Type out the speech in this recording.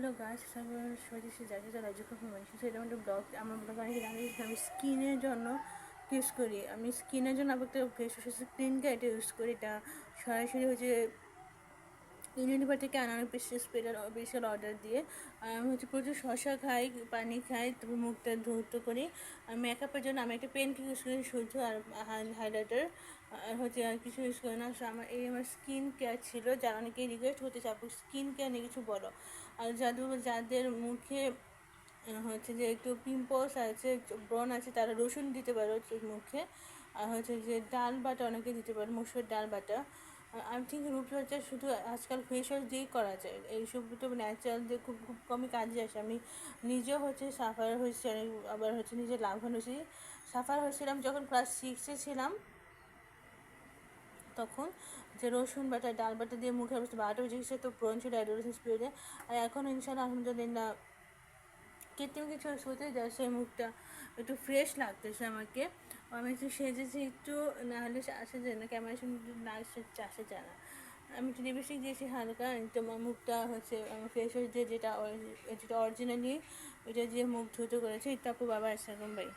Hello গাছ সবাই যাকে যারা যখন মানুষ সেটা একটা ব্লগ আমার ব্লগ অনেকে জানি আমি স্কিনের জন্য ইউজ করি। আমি স্কিনের জন্য আবার তো ফেস ওয়াশ ইউজ করি। এটা সরাসরি হচ্ছে ইউনিভার থেকে আনানো স্পেশাল স্পেশাল অর্ডার দিয়ে, আমি হচ্ছে প্রচুর শশা খাই, পানি খাই, তারপর মুখটা ধৌত করি, আর মেকআপের জন্য আমি একটা পেন ইউজ করি শুধু আর হাইলাইটার আর হচ্ছে আর কিছু ইউজ করি না আমার এই আমার স্কিন কেয়ার ছিল, যারা অনেকে রিকোয়েস্ট করতে চাপ স্কিন কেয়ার নিয়ে কিছু বলো। আর যাদের যাদের মুখে হচ্ছে যে একটু পিম্পলস আছে ব্রণ আছে, তারা রসুন দিতে পারো মুখে, আর হচ্ছে যে ডাল বাটা অনেকে দিতে পারো, মুসুর ডাল বাটা। আমি থিঙ্ক রূপচর্চা শুধু আজকাল ফেস ওয়াশ দিয়েই করা যায়। এইসব তো ন্যাচারাল দিয়ে খুব খুব কমই কাজে আসে। আমি নিজেও হচ্ছে সাফার হয়েছি অনেক আবার হচ্ছে নিজে লাভবান হয়েছি। সাফার হয়েছিলাম যখন ক্লাস সিক্সে ছিলাম, তখন যে রসুন বাটা, ডাল বাটা দিয়ে মুখে বারোটা বেজে গেছে, তো ব্রণ ছিল অ্যাডোরেশন স্পিরিটে আর এখন ইনশাল্লাহ আলহামদুলিল্লাহ কৃত্রিম কিছু শুতে যায় সেই মুখটা একটু ফ্রেশ লাগতেছে আমাকে। আমি একটু সেজেছি, একটু না হলে আসে যায় না সামনে একটু না আসে যায় না। আমি একটু লিপস্টিক দিয়েছি হালকা, একটু আমার মুখটা হচ্ছে, আমার হয়েছে ওয়াশ যেটা যেটা অরিজিনালি ওইটা যে মুখ ধুতে করেছি তারপর বাবা আসসালাম ভাই